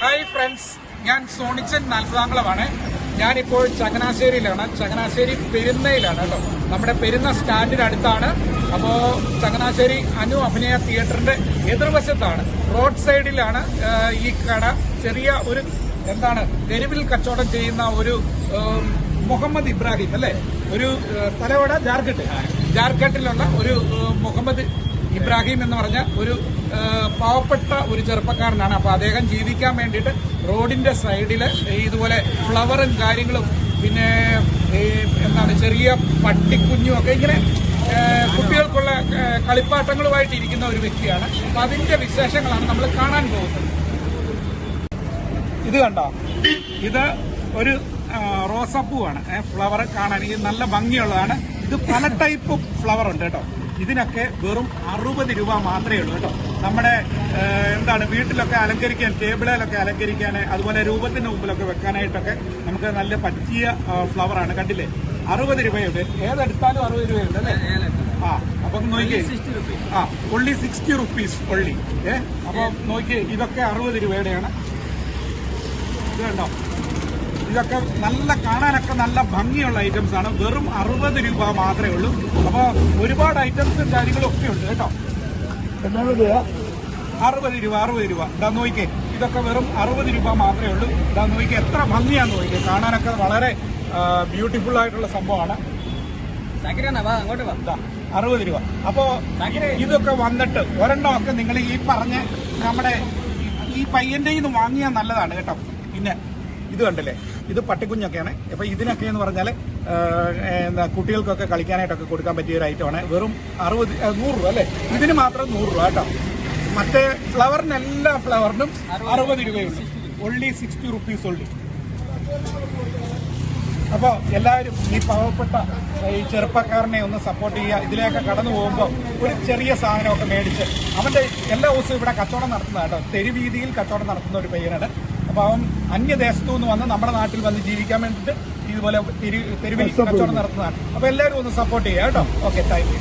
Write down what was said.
Hi friends ഞാൻ സോണിച്ചൻ നാൽപ്പതാംകുളമാണ് ഞാനിപ്പോൾ ചങ്ങനാശ്ശേരിയിലാണ്. ചങ്ങനാശ്ശേരി പെരുന്നയിലാണ് കേട്ടോ. നമ്മുടെ പെരുന്ന സ്റ്റാൻഡിന് അടുത്താണ്. അപ്പോൾ ചങ്ങനാശ്ശേരി അനു അഭിനയ തിയേറ്ററിന്റെ എതിർവശത്താണ്. റോഡ് സൈഡിലാണ് ഈ കട. ചെറിയ ഒരു എന്താണ് തെരുവിൽ കച്ചവടം ചെയ്യുന്ന ഒരു മുഹമ്മദ് ഇബ്രാഹിം അല്ലേ? ഒരു തലവട ജാർഖണ്ഡ്. ജാർഖണ്ഡിലുള്ള ഒരു മുഹമ്മദ് ഇബ്രാഹിം എന്ന് പറഞ്ഞ ഒരു പാവപ്പെട്ട ഒരു ചെറുപ്പക്കാരനാണ്. അപ്പൊ അദ്ദേഹം ജീവിക്കാൻ വേണ്ടിയിട്ട് റോഡിന്റെ സൈഡിൽ ഇതുപോലെ ഫ്ലവറും കാര്യങ്ങളും പിന്നെ എന്താണ് ചെറിയ പട്ടിക്കുഞ്ഞും ഒക്കെ ഇങ്ങനെ കുട്ടികൾക്കുള്ള കളിപ്പാട്ടങ്ങളുമായിട്ട് ഇരിക്കുന്ന ഒരു വ്യക്തിയാണ്. അപ്പൊ അതിന്റെ വിശേഷങ്ങളാണ് നമ്മൾ കാണാൻ പോകുന്നത്. ഇത് കണ്ടോ? ഇത് ഒരു റോസാപ്പൂവാണ്. ഫ്ലവർ കാണാൻ ഇത് നല്ല ഭംഗിയുള്ളതാണ്. ഇത് പല ടൈപ്പ് ഫ്ലവർ ഉണ്ട് കേട്ടോ. ഇതിനൊക്കെ വെറും അറുപത് രൂപ മാത്രമേ ഉള്ളൂ കേട്ടോ. നമ്മുടെ എന്താണ് വീട്ടിലൊക്കെ അലങ്കരിക്കാൻ ടേബിളിലൊക്കെ അലങ്കരിക്കാൻ അതുപോലെ രൂപത്തിന്റെ മുമ്പിലൊക്കെ വെക്കാനായിട്ടൊക്കെ നമുക്ക് നല്ല പറ്റിയ ഫ്ലവർ ആണ്. കണ്ടില്ലേ? അറുപത് രൂപയുണ്ട്. ഏതെടുത്താലും അറുപത് രൂപയുണ്ട് അല്ലേ? ആ അപ്പം നോക്കിയേ. ആ ഒള്ളി സിക്സ്റ്റി റുപ്പീസ് ഒള്ളി ഏ അപ്പൊ നോക്കിയേ ഇതൊക്കെ അറുപത് രൂപയുടെയാണ്. ഇത് കണ്ടോ? ഇതൊക്കെ നല്ല കാണാനൊക്കെ നല്ല ഭംഗിയുള്ള ഐറ്റംസ് ആണ്. വെറും അറുപത് രൂപ മാത്രമേ ഉള്ളൂ. അപ്പോൾ ഒരുപാട് ഐറ്റംസും കാര്യങ്ങളും ഒക്കെ ഉണ്ട് കേട്ടോ. അറുപത് രൂപ അറുപത് രൂപ. ഇതാ നോക്കിക്കേ. ഇതൊക്കെ വെറും അറുപത് രൂപ മാത്രമേ ഉള്ളൂ. ഇതാ നോക്കിക്കേ എത്ര ഭംഗിയാന്ന് നോക്കിക്കേ. കാണാനൊക്കെ വളരെ ബ്യൂട്ടിഫുൾ ആയിട്ടുള്ള സംഭവമാണ്. അങ്ങോട്ട് അറുപത് രൂപ. അപ്പോ ഇതൊക്കെ വന്നിട്ട് ഒരെണ്ണമൊക്കെ നിങ്ങൾ ഈ പറഞ്ഞ നമ്മുടെ ഈ- ഈ പയ്യന്റെ നിന്ന് വാങ്ങിയാൽ നല്ലതാണ് കേട്ടോ. പിന്നെ ഇത് കണ്ടില്ലേ? ഇത് പട്ടിക്കുഞ്ഞൊക്കെയാണ്. അപ്പൊ ഇതിനൊക്കെ എന്ന് പറഞ്ഞാൽ എന്താ കുട്ടികൾക്കൊക്കെ കളിക്കാനായിട്ടൊക്കെ കൊടുക്കാൻ പറ്റിയ ഒരു ഐറ്റമാണ്. വെറും അറുപത് നൂറ് രൂപ അല്ലേ? ഇതിന് മാത്രം നൂറ് രൂപ കേട്ടോ. മറ്റേ ഫ്ലവറിന് എല്ലാ ഫ്ലവറിനും അറുപത് രൂപയുള്ളൂ. ഒള്ളി സിക്സ്റ്റി റുപ്പീസ് ഒള്ളി അപ്പോൾ എല്ലാവരും ഈ പാവപ്പെട്ട ഈ ചെറുപ്പക്കാരനെ ഒന്ന് സപ്പോർട്ട് ചെയ്യുക. ഇതിലേക്ക് കടന്നു പോകുമ്പോൾ ഒരു ചെറിയ സാധനമൊക്കെ മേടിച്ച് അവന്റെ എല്ലാ ദിവസവും ഇവിടെ കച്ചവടം നടത്തുന്ന കേട്ടോ. തെരുവീതിയിൽ കച്ചവടം നടത്തുന്ന ഒരു പയ്യനാണ് അപ്പോൾ അവൻ അന്യദേശത്തു നിന്ന് വന്ന് നമ്മുടെ നാട്ടിൽ വന്ന് ജീവിക്കാൻ വേണ്ടിയിട്ട് ഇതുപോലെ തെരു തെരുവിൽ കച്ചവടം നടത്തുന്നതാണ്. അപ്പൊ എല്ലാവരും ഒന്ന് സപ്പോർട്ട് ചെയ്യാം കേട്ടോ. Okay thank you